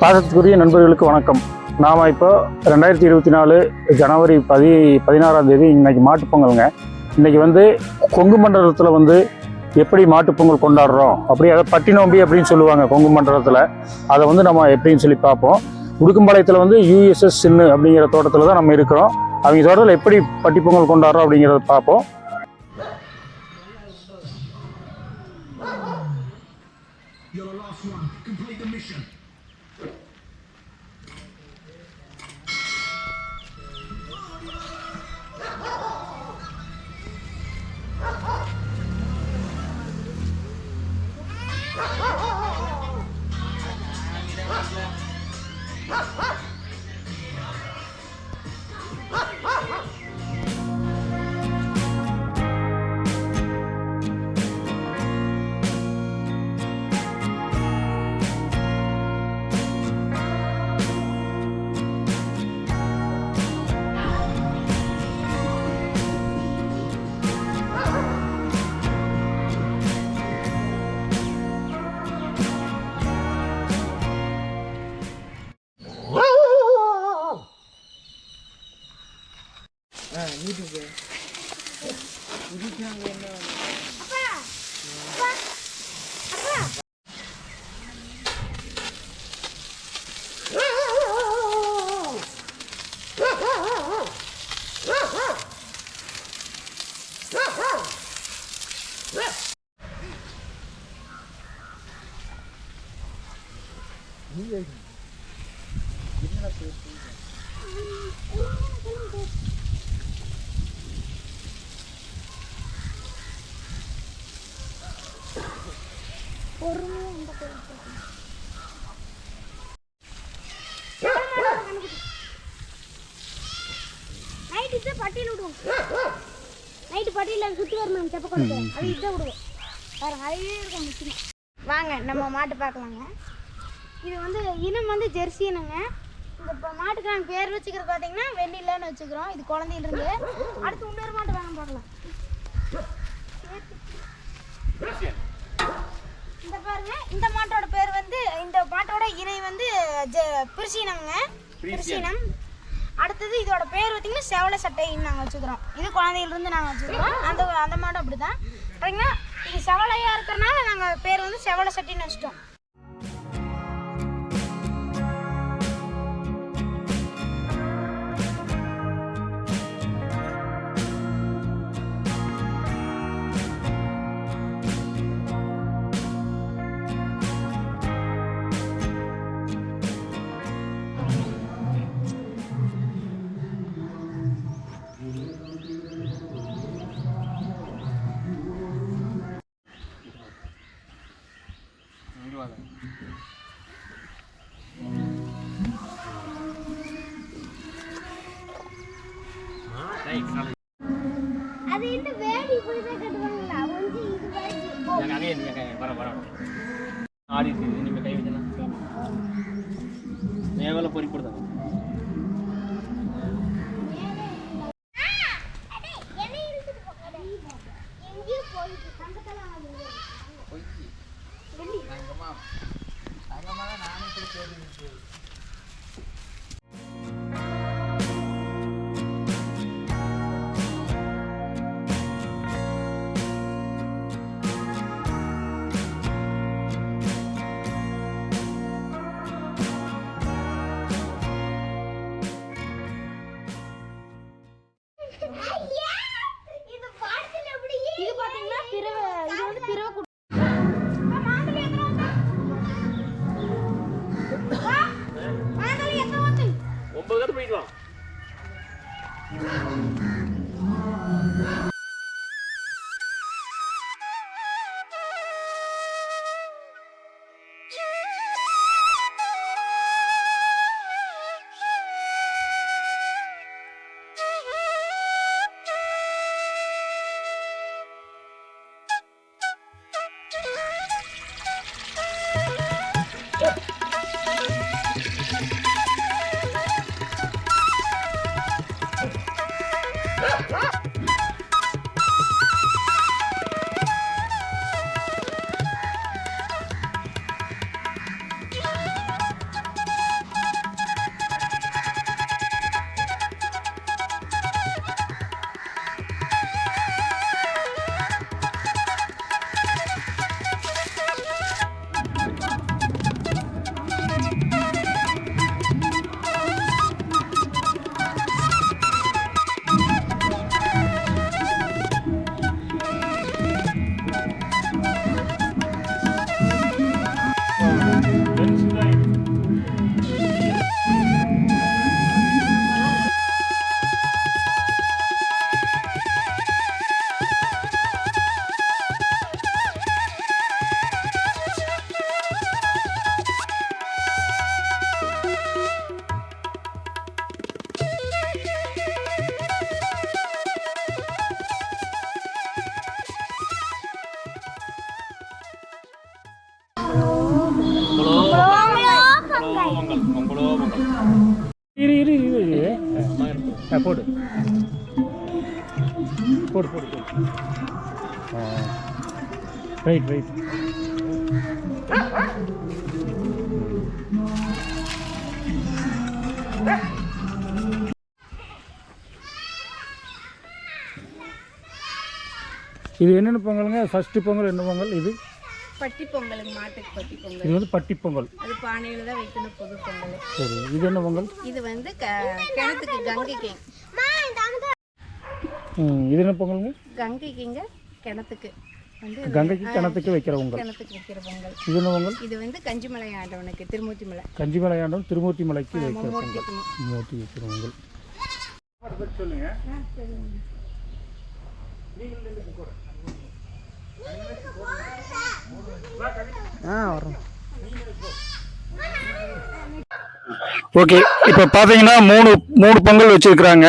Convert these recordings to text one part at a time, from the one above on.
பாசத்துக்குரிய நண்பர்களுக்கு வணக்கம். நாம் இப்போ ரெண்டாயிரத்தி இருபத்தி நாலு ஜனவரி பதி பதினாறாம் தேதி இன்னைக்கு மாட்டுப்பொங்கலுங்க இன்னைக்கு வந்து கொங்கு மண்டலத்தில் வந்து எப்படி மாட்டுப்பொங்கல் கொண்டாடுறோம் அப்படி அதை பட்டி நோம்பி அப்படின்னு சொல்லுவாங்க கொங்கு மண்டலத்தில் அதை வந்து நம்ம எப்படின்னு சொல்லி பார்ப்போம். உடுக்கும்பாளையத்தில் வந்து யூஎஸ்எஸ் சின்னு அப்படிங்கிற தோட்டத்தில் தான் நம்ம இருக்கிறோம். அவங்க தோட்டத்தில் எப்படி பட்டி பொங்கல் கொண்டாடுறோம் அப்படிங்கிறத பார்ப்போம். 哎你就是你是这样的爸爸。நைட்டு இதை பட்டியல் விடுவோம் நைட்டு பட்டியல சுற்றி வரணும் செப்ப கொண்டு அது இதை விடுவோம் பாருங்க அதையே இருக்கும் முக்கியம் வாங்க நம்ம மாட்டு பார்க்கலாங்க. இது வந்து இனம் வந்து ஜெர்சி இனங்க. இந்த இப்போ மாட்டுக்கு நாங்கள் பேர் வச்சுக்கிறது பார்த்தீங்கன்னா வெண்ணிலன்னு வச்சுக்கிறோம். இது குழந்தையிலிருந்து. அடுத்து இன்னொரு மாட்டு வாங்க பார்க்கலாம். இந்த பாருங்க இந்த மாட்டோட பேர் வந்து இந்த மாட்டோட இணை வந்து பிரிசீனம்ங்க. பிரிசீனம். அடுத்தது இதோட பேர் பார்த்தீங்கன்னா செவல சட்டைன்னு நாங்கள் வச்சுக்கிறோம். இது குழந்தையிலிருந்து நாங்கள் வச்சுக்கிறோம். அந்த அந்த மாடு அப்படி தான் பார்த்தீங்கன்னா இது செவலையாக இருக்கிறனால நாங்கள் பேர் வந்து செவல சட்டின்னு வச்சுட்டோம். அங்கே நீங்கள் கை வச்சுனா மேவல பொறி போடு. போடு போடு போடு. ரைட் ரைட் இது என்னென்ன பொங்கலுங்க? ஃபஸ்ட்டு பொங்கல் என்ன பொங்கல் இது? பட்டி பொங்கலுங்க மாட்டுக்கு பட்டி பொங்கல் இது வந்து பட்டி பொங்கல் அது பானையில தான் வைக்கணும் புது பொங்கல். சரி இது என்ன பொங்கல்? இது வந்து க- கிணத்துக்கு கங்கைக்கு இது என்ன பொங்கலுங்க? கங்கைக்குங்க கிணத்துக்கு. வந்து கங்கைக்கு கிணத்துக்கு வைக்கிற பொங்கல். கிணத்துக்கு வைக்கிற பொங்கல். இது என்ன பொங்கல்? இது வந்து கஞ்சிமலை ஆண்டவனுக்கு திருமூர்த்தி மலை கஞ்சி மலையாண்டம் திருமூர்த்தி மலைக்கு வைக்கிற பொங்கல். மூர்த்தி வைக்கிற பொங்கல். சொல்லுங்க. ஓகே இப்போ பார்த்தீங்கன்னா மூணு மூணு பொங்கல் வச்சிருக்கிறாங்க.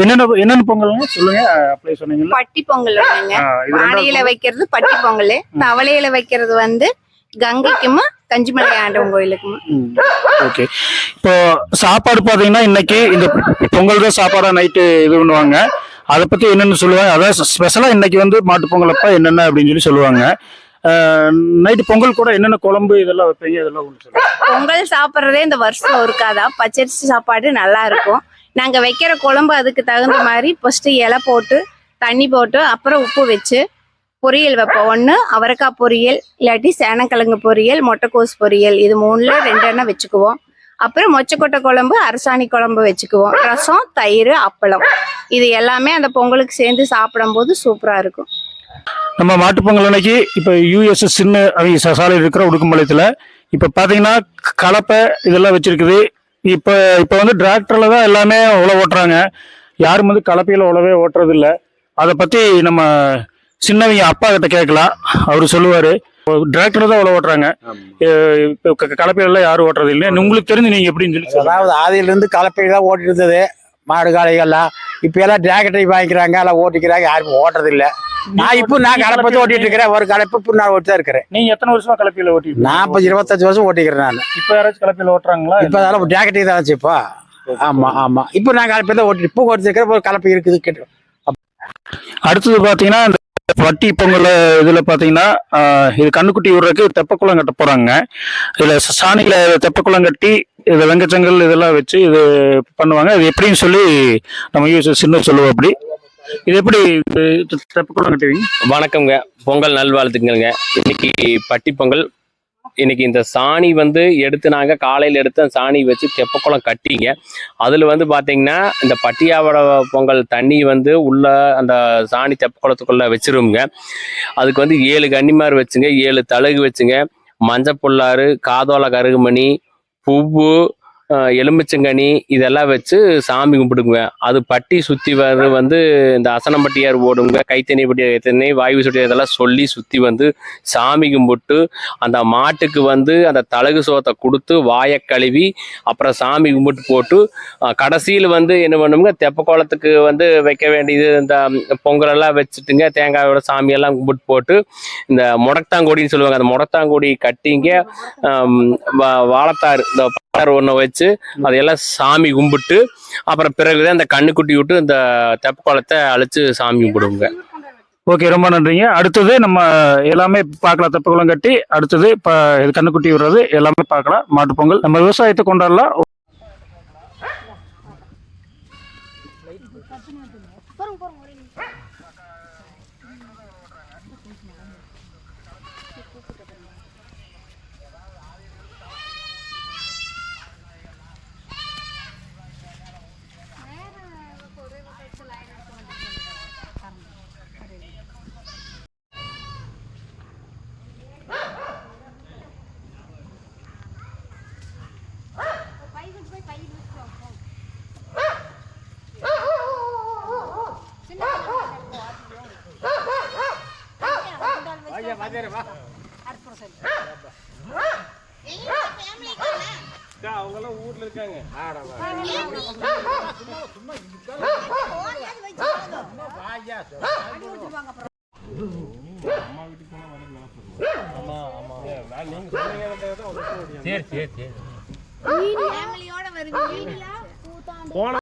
என்னென்ன என்னென்ன பொங்கல்ங்க சொல்லுங்க அப்ளை சொன்னீங்கல்ல. பட்டி பொங்கல் பானையில வைக்கிறது பட்டி பொங்கல். தவளையில வைக்கிறது வந்து கங்கைக்கும் கஞ்சிமலை ஆண்டவன் கோயிலுக்கும். ஓகே. இப்போ சாப்பாடு பார்த்தீங்கன்னா இன்னைக்கு இந்த பொங்கல் தான் சாப்பாடா நைட்டு இது பண்ணுவாங்க. அதை பத்தி என்னென்னு சொல்லுவாங்க. அதான் ஸ்பெஷலாக இன்னைக்கு வந்து மாட்டு பொங்கல் அப்ப என்னென்ன அப்படின்னு சொல்லி சொல்லுவாங்க. நைட்டு பொங்கல் கூட என்னென்ன குழம்பு இதெல்லாம் வைப்பீங்க? இதெல்லாம் ஒன்று பொங்கல் சாப்பிட்றதே இந்த வருஷம் இருக்காதான் பச்சரிசி சாப்பாடு நல்லா இருக்கும். நாங்க வைக்கிற குழம்பு அதுக்கு தகுந்த மாதிரி ஃபர்ஸ்ட் இலை போட்டு தண்ணி போட்டு அப்புறம் உப்பு வச்சு பொரியல் வைப்போம். ஒன்று அவரைக்காய் பொரியல் இல்லாட்டி சேனக்கிழங்கு பொரியல் மொட்டைக்கோஸ் பொரியல். இது மூணுல ரெண்டு எண்ணெய் வச்சுக்குவோம். அப்புறம் மொச்சக்கொட்டை குழம்பு அரசாணி குழம்பு வச்சுக்குவோம். ரசம் தயிர் அப்பளம். இது எல்லாமே அந்த பொங்கலுக்கு சேர்ந்து சாப்பிடும்போது சூப்பராக இருக்கும். நம்ம மாட்டுப் பொங்கல் அன்னைக்கு இப்போ யூஎஸ்எஸ் சின்ன அவங்க ச- சாலையில் இருக்கிற உடுக்கும்பாளையத்தில் இப்போ பார்த்தீங்கன்னா கலப்பை இதெல்லாம் வச்சிருக்குது. இப்போ இப்போ வந்து டிராக்டரில் தான் எல்லாமே உழவு ஓட்டுறாங்க. யாரும் வந்து கலப்பையில் உழவே ஓட்டுறது இல்ல அதை பற்றி நம்ம சின்னவங்க அப்பா கிட்ட கேட்கலாம். அவர் சொல்லுவார். டிராக்டர் தான் உழவு ஓட்டுறாங்க. இப்போ க- கலப்பையில யாரும் ஓட்டுறது இல்லை உங்களுக்கு தெரிஞ்சு நீங்கள் எப்படின்னு சொல்லி. அதாவது ஆதியிலிருந்து கலப்பை தான் ஓட்டிட்டு இருந்தது. மாடு காளைகள்லாம் இப்போ எல்லாம் டிராக்டரை வாங்கிக்கிறாங்க எல்லாம் ஓட்டிக்கிறாங்க. யாரும் ஓட்டுறது இல்ல நான் இப்போ நான் கலப்பை தான் ஓட்டிட்டு இருக்கிறேன். ஒரு கலப்பை இப்போ நான் ஓட்டி தான் இருக்கிறேன். நீங்க எத்தனை வருஷமா கலப்பையில் ஓட்டிட்டு நான் இப்போ இருபத்தஞ்சு வருஷம் ஓட்டிக்கிறேன் நான். இப்போ யாராச்சும் கலப்பையில் ஓட்டுறாங்களா? இப்போ அதெல்லாம் டிராக்டரை தான் வச்சு இப்போ. ஆமா ஆமா. இப்போ நான் கலப்பை தான் ஓட்டி இப்போ ஓட்டிருக்கிறேன் ஒரு கலப்பை இருக்குது கேட்டு அடுத்தது பாத்தீங்கன்னா இந்த வட்டி பொங்கல் இதுல பாத்தீங்கன்னா ஆஹ், இது கண்ணுக்குட்டி விடுறதுக்கு தெப்பக்குளம் கட்ட போறாங்க. இதுல சாணியில தெப்பக்குளம் கட்டி இதுல வெங்கச்சங்கல் இதெல்லாம் வச்சு இது பண்ணுவாங்க. இது எப்படின்னு சொல்லி நம்ம யூஸ் சின்ன சொல்லுவோம் அப்படி இது எப்படி தெப்பக்குளம் கட்டுவீங்க? வணக்கம்ங்க. பொங்கல் நல்வாழ்த்துக்கங்க இன்னைக்கு பட்டி பொங்கல். இன்னைக்கு இந்த சாணி வந்து எடுத்து நாங்கள் காலையில் எடுத்து அந்த சாணி வச்சு தெப்பக்குளம் கட்டிங்க. அதில் வந்து பார்த்தீங்கன்னா இந்த பட்டியாவோட பொங்கல் தண்ணி வந்து உள்ள அந்த சாணி தெப்பக்குளத்துக்குள்ள வச்சிருவோங்க அதுக்கு வந்து ஏழு கன்னிமார் வச்சுங்க ஏழு தழுகு வச்சுங்க மஞ்சள் புல்லாறு காதோல கருகுமணி பூவு எலுமிச்சங்கனி இதெல்லாம் வச்சு சாமி கும்பிடுங்க அது பட்டி சுற்றி வர வந்து இந்த அசனம்பட்டியார் ஓடுங்க கைத்தனி பட்டியார் கைத்தனி வாயு சுட்டி இதெல்லாம் சொல்லி சுற்றி வந்து சாமி கும்பிட்டு அந்த மாட்டுக்கு வந்து அந்த தலகு சோத்தை கொடுத்து வாயை கழுவி அப்புறம் சாமி கும்பிட்டு போட்டு கடைசியில் வந்து என்ன பண்ணுங்க தெப்ப குளத்துக்கு வந்து வைக்க வேண்டியது இந்த பொங்கலெல்லாம் வச்சுட்டுங்க தேங்காயோட சாமியெல்லாம் கும்பிட்டு போட்டு இந்த முடத்தாங்கொடின்னு சொல்லுவாங்க அந்த முடத்தாங்கொடி கட்டிங்க வாழத்தார் வா- இந்த பட்டார் ஒன்று வச்சு அதையெல்லாம் சாமி கும்பிட்டு அப்புறம் பிறகுதான் இந்த கண்ணுக்குட்டி விட்டு இந்த தெப்ப குளத்தை அழைச்சு சாமி கும்பிடுவோங்க. ஓகே ரொம்ப நன்றிங்க. அடுத்தது நம்ம எல்லாமே பார்க்கலாம் தெப்பக்குளம் கட்டி. அடுத்தது இப்போ இது கண்ணுக்குட்டி விடுறது. எல்லாமே பார்க்கலாம். மாட்டுப் பொங்கல். நம்ம விவசாயத்தை கொண்டாடலாம். ஃபேமிலியோட வருவீங்க பூத்தா போன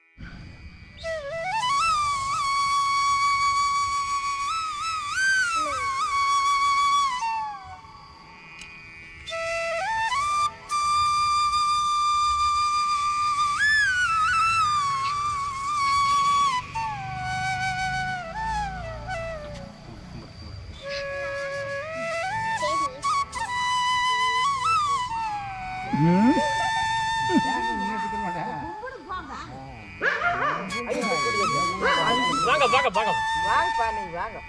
வாங்க வாங்க வாங்க. வாயு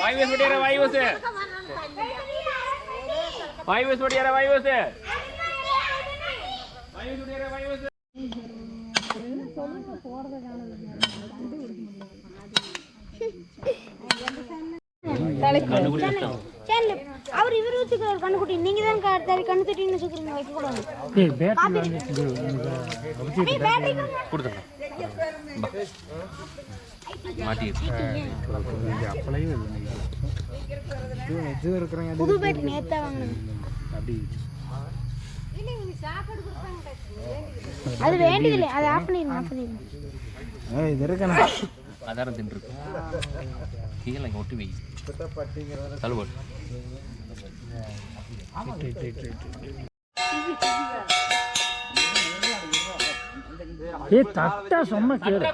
வாயு சுடியார வாயு வேசு வாயு வேசு சுடியார அவர் இவர் வச்சுக்கிறார் கண்ணுக்குட்டி. நீங்க தான் அடுத்த கண்ணு தட்டின்னு வச்சுக்கிறீங்க வைக்க கூடாது புது பேட்டரி நேத்தா வாங்கினது அது வேண்டியதில்லை. அதை ஆஃப் பண்ணிடுங்க ஆஃப் பண்ணிடுங்க. அதாரம் தின்றுருக்கு. கீழே ஒட்டி வை. தள்ளுபோட்டு ஏய் தட்டா சொன்ன கேளு